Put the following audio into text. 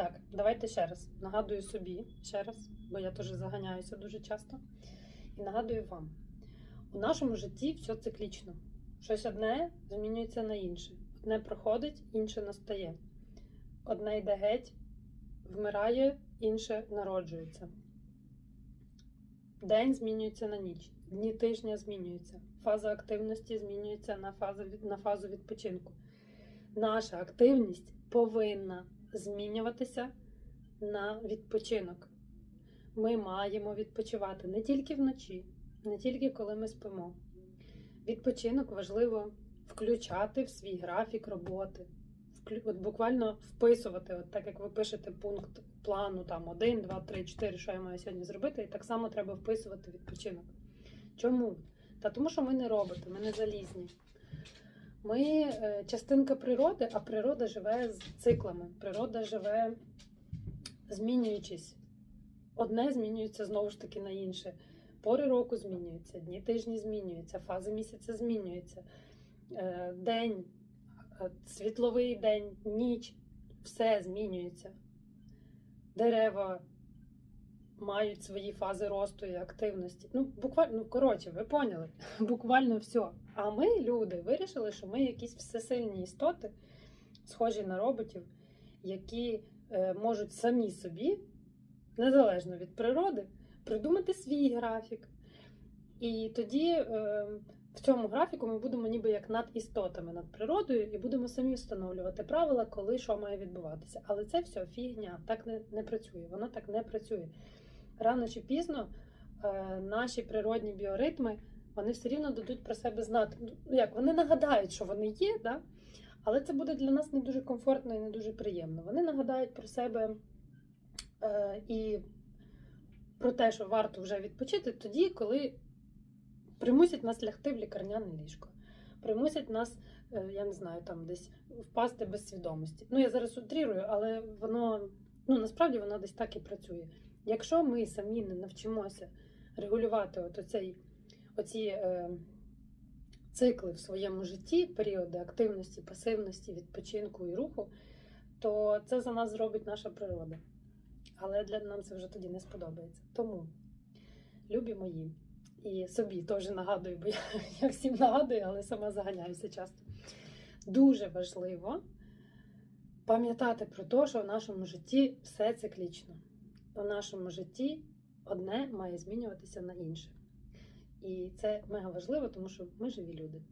Так, давайте ще раз. Нагадую собі ще раз, бо я теж заганяюся дуже часто. І нагадую вам: у нашому житті все циклічно. Щось одне змінюється на інше. Одне проходить, інше настає. Одне йде геть, вмирає, інше народжується. День змінюється на ніч, дні тижня змінюються, фаза активності змінюється на фазу, на фазу відпочинку. Наша активність повинна змінюватися на відпочинок. Ми маємо відпочивати не тільки вночі, не тільки коли ми спимо. Відпочинок важливо включати в свій графік роботи. От буквально вписувати, от так як ви пишете пункт плану там 1, 2, 3, 4, що я маю сьогодні зробити, і так само треба вписувати відпочинок. Чому? Та тому, що ми не роботи, ми не залізні. Ми е, частинка природи, а природа живе з циклами. Природа живе змінюючись. Одне змінюється знову ж таки на інше. Пори року змінюються, дні тижні змінюються, фази місяця змінюються. Е, День, е, світловий день, ніч, все змінюється. Дерева мають свої фази росту і активності. Ну, буквально, ну, коротше, ви поняли, буквально все. А ми, люди, вирішили, що ми якісь всесильні істоти, схожі на роботів, які е, можуть самі собі, незалежно від природи, придумати свій графік. І тоді е, в цьому графіку ми будемо ніби як над істотами, над природою, і будемо самі встановлювати правила, коли що має відбуватися. Але це все фігня, так не, не працює. Воно так не працює. Рано чи пізно е, наші природні біоритми вони все рівно дадуть про себе знати. Ну, як вони нагадають, що вони є, да? але це буде для нас не дуже комфортно і не дуже приємно. Вони нагадають про себе е, і про те, що варто вже відпочити тоді, коли примусять нас лягти в лікарняне ліжко, примусять нас, е, я не знаю, там десь впасти без свідомості. Ну, я зараз утрірую, але воно ну насправді воно десь так і працює. Якщо ми самі не навчимося регулювати от оцей, оці е, цикли в своєму житті, періоди активності, пасивності, відпочинку і руху, то це за нас зробить наша природа. Але для нам це вже тоді не сподобається. Тому, любі мої, і собі теж нагадую, бо я, я всім нагадую, але сама заганяюся часто. Дуже важливо пам'ятати про те, що в нашому житті все циклічно. У нашому житті одне має змінюватися на інше. І це мега важливо, тому що ми живі люди.